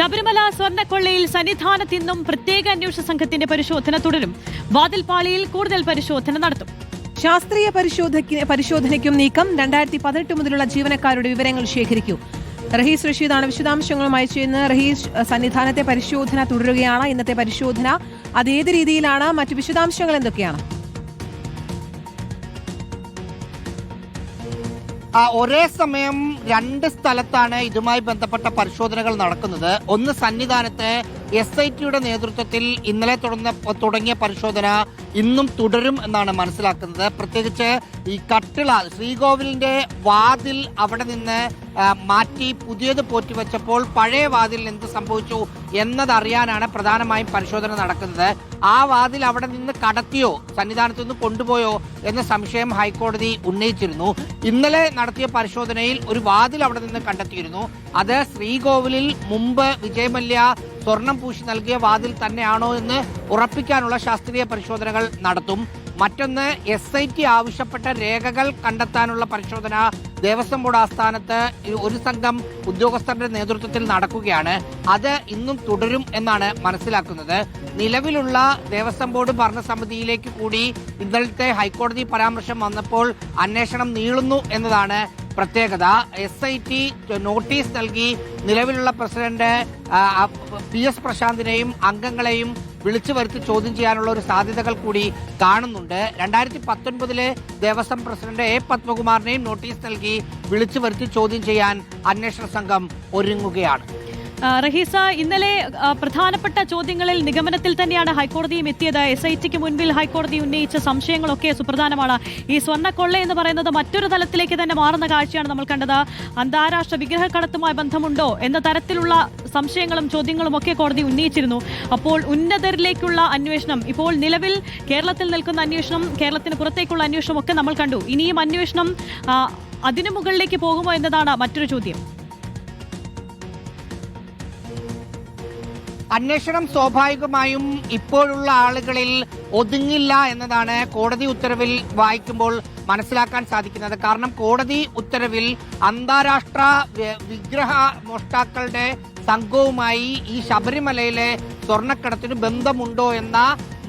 ശബരിമല സ്വർണക്കൊള്ളയിൽ സന്നിധാനത്തിന്നും പ്രത്യേക അന്വേഷണ സംഘത്തിന്റെ പരിശോധന തുടരും. വാതിൽപാളിയിൽ കൂടുതൽ പരിശോധന നടത്തും. ശാസ്ത്രീയ പരിശോധന പരിശോധനയ്ക്കും നീക്കം രണ്ടായിരത്തി പതിനെട്ട് മുതലുള്ള ജീവനക്കാരുടെ വിവരങ്ങൾ ശേഖരിക്കും. റഹീസ് റഷീദാണ് വിശദാംശങ്ങളുമായി ചെയ്യുന്നത്. റഹീസ് സന്നിധാനത്തെ പരിശോധന തുടരുകയാണ്. ഇന്നത്തെ പരിശോധന അതേത് രീതിയിലാണ്? മറ്റ് വിശദാംശങ്ങൾ എന്തൊക്കെയാണ്? ഒരേ സമയം രണ്ട് സ്ഥലത്താണ് ഇതുമായി ബന്ധപ്പെട്ട പരിശോധനകൾ നടക്കുന്നത്. ഒന്ന് സന്നിധാനത്ത് എസ് ഐ ടിയുടെ നേതൃത്വത്തിൽ ഇന്നലെ തുടർന്ന തുടങ്ങിയ പരിശോധന ഇന്നും തുടരും എന്നാണ് മനസ്സിലാക്കുന്നത്. പ്രത്യേകിച്ച് ഈ കട്ടിള ശ്രീകോവിലിന്റെ വാതിൽ അവിടെ നിന്ന് മാറ്റി പുതിയത് പോറ്റി വെച്ചപ്പോൾ പഴയ വാതിൽ എന്ത് സംഭവിച്ചു എന്നതറിയാനാണ് പ്രധാനമായും പരിശോധന നടക്കുന്നത്. ആ വാതിൽ അവിടെ നിന്ന് കടത്തിയോ സന്നിധാനത്ത് നിന്ന് കൊണ്ടുപോയോ എന്ന സംശയം ഹൈക്കോടതി ഉന്നയിച്ചിരുന്നു. ഇന്നലെ നടത്തിയ പരിശോധനയിൽ ഒരു വാതിൽ അവിടെ നിന്ന് കണ്ടെത്തിയിരുന്നു. അത് ശ്രീകോവിലിൽ മുമ്പ് വിജയമല്യ സ്വർണം പൂശി നൽകിയ വാതിൽ തന്നെയാണോ എന്ന് ഉറപ്പിക്കാനുള്ള ശാസ്ത്രീയ പരിശോധനകൾ നടത്തും. മറ്റൊന്ന് എസ് ഐ ടി ആവശ്യപ്പെട്ട രേഖകൾ കണ്ടെത്താനുള്ള പരിശോധന ദേവസ്വം ബോർഡ് ആസ്ഥാനത്ത് ഒരു സംഘം ഉദ്യോഗസ്ഥരുടെ നേതൃത്വത്തിൽ നടക്കുകയാണ്. അത് ഇന്നും തുടരും എന്നാണ് മനസ്സിലാക്കുന്നത്. നിലവിലുള്ള ദേവസ്വം ബോർഡ് ഭരണസമിതിയിലേക്ക് കൂടി ഇന്നലത്തെ ഹൈക്കോടതി പരാമർശം വന്നപ്പോൾ അന്വേഷണം നീളുന്നു എന്നതാണ് പ്രത്യേകത. എസ് ഐ ടി നോട്ടീസ് നൽകി നിലവിലുള്ള പ്രസിഡന്റ് പി എസ് പ്രശാന്തിനെയും അംഗങ്ങളെയും വിളിച്ചു വരുത്തി ചോദ്യം ചെയ്യാനുള്ള ഒരു സാധ്യതകൾ കൂടി കാണുന്നുണ്ട്. രണ്ടായിരത്തി പത്തൊൻപതിലെ ദേവസ്വം പ്രസിഡന്റ് എ പത്മകുമാറിനെയും നോട്ടീസ് നൽകി വിളിച്ചു വരുത്തി ചോദ്യം ചെയ്യാൻ അന്വേഷണ സംഘം ഒരുങ്ങുകയാണ്. റഹീസ ഇന്നലെ പ്രധാനപ്പെട്ട ചോദ്യങ്ങളിൽ നിഗമനത്തിൽ തന്നെയാണ് ഹൈക്കോടതിയും എത്തിയത്. എസ് ഐ ടിക്ക് മുൻപിൽ ഹൈക്കോടതി ഉന്നയിച്ച സംശയങ്ങളൊക്കെ സുപ്രധാനമാണ്. ഈ സ്വർണക്കൊള്ള എന്ന് പറയുന്നത് മറ്റൊരു തലത്തിലേക്ക് തന്നെ മാറുന്ന കാഴ്ചയാണ് നമ്മൾ കണ്ടത്. അന്താരാഷ്ട്ര വിഗ്രഹക്കടത്തുമായി ബന്ധമുണ്ടോ എന്ന തരത്തിലുള്ള സംശയങ്ങളും ചോദ്യങ്ങളും ഒക്കെ കോടതി ഉന്നയിച്ചിരുന്നു. അപ്പോൾ ഉന്നതരിലേക്കുള്ള അന്വേഷണം ഇപ്പോൾ നിലവിൽ കേരളത്തിൽ നിൽക്കുന്ന അന്വേഷണം കേരളത്തിന് പുറത്തേക്കുള്ള അന്വേഷണം ഒക്കെ നമ്മൾ കണ്ടു. ഇനിയും അന്വേഷണം അതിനു മുകളിലേക്ക് പോകുമോ എന്നതാണ് മറ്റൊരു ചോദ്യം. അന്വേഷണം സ്വാഭാവികമായും ഇപ്പോഴുള്ള ആളുകളിൽ ഒതുങ്ങില്ല എന്നതാണ് കോടതി ഉത്തരവിൽ വായിക്കുമ്പോൾ മനസ്സിലാക്കാൻ സാധിക്കുന്നത്. കാരണം കോടതി ഉത്തരവിൽ അന്താരാഷ്ട്ര വിഗ്രഹ മോഷ്ടാക്കളുടെ സംഘവുമായി ഈ ശബരിമലയിലെ സ്വർണക്കടത്തിന് ബന്ധമുണ്ടോ എന്ന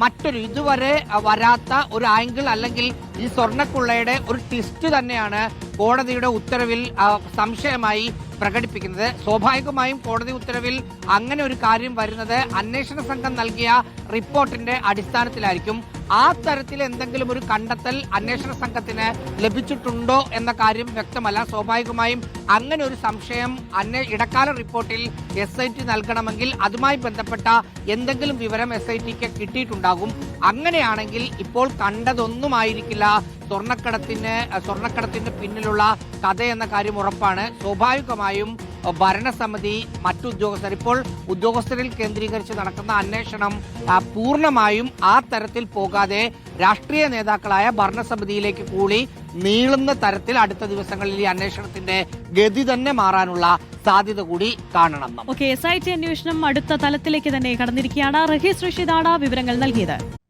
മറ്റൊരു ഇതുവരെ വരാത്ത ഒരു ആംഗിൾ അല്ലെങ്കിൽ ഈ സ്വർണക്കുള്ളയുടെ ഒരു ട്വിസ്റ്റ് തന്നെയാണ് കോടതിയുടെ ഉത്തരവിൽ സംശയമായി പ്രകടിപ്പിക്കുന്നത്. സ്വാഭാവികമായും കോടതി ഉത്തരവിൽ അങ്ങനെ ഒരു കാര്യം വരുന്നത് അന്വേഷണ സംഘം നൽകിയ റിപ്പോർട്ടിന്റെ അടിസ്ഥാനത്തിലായിരിക്കും. ആ തരത്തിൽ എന്തെങ്കിലും ഒരു കണ്ടെത്തൽ അന്വേഷണ സംഘത്തിന് ലഭിച്ചിട്ടുണ്ടോ എന്ന കാര്യം വ്യക്തമല്ല. സ്വാഭാവികമായും അങ്ങനെ ഒരു സംശയം അന്വേ ഇടക്കാല റിപ്പോർട്ടിൽ എസ് ഐ ടി നൽകണമെങ്കിൽ അതുമായി ബന്ധപ്പെട്ട എന്തെങ്കിലും വിവരം എസ് ഐ ടിക്ക് കിട്ടിയിട്ടുണ്ടാകും. അങ്ങനെയാണെങ്കിൽ ഇപ്പോൾ കണ്ടതൊന്നുമായിരിക്കില്ല. സ്വർണക്കടത്തിന് സ്വർണക്കടത്തിന് പിന്നിലുള്ള കഥ എന്ന കാര്യം ഉറപ്പാണ്. സ്വാഭാവികമായും ഭരണസമിതി മറ്റുദ്യോഗസ്ഥർ ഇപ്പോൾ ഉദ്യോഗസ്ഥരിൽ കേന്ദ്രീകരിച്ച് നടക്കുന്ന അന്വേഷണം പൂർണമായും ആ തരത്തിൽ പോകാതെ രാഷ്ട്രീയ നേതാക്കളായ ഭരണസമിതിയിലേക്ക് കൂടി നീളുന്ന തരത്തിൽ അടുത്ത ദിവസങ്ങളിൽ ഈ അന്വേഷണത്തിന്റെ ഗതി തന്നെ മാറാനുള്ള സാധ്യത കൂടി കാണണം. ഓക്കെ എസ് ഐ ടി അന്വേഷണം അടുത്ത തലത്തിലേക്ക് തന്നെ കടന്നിരിക്കുകയാണ്. റഹീസ് റഷീദാണ് വിവരങ്ങൾ നൽകിയത്.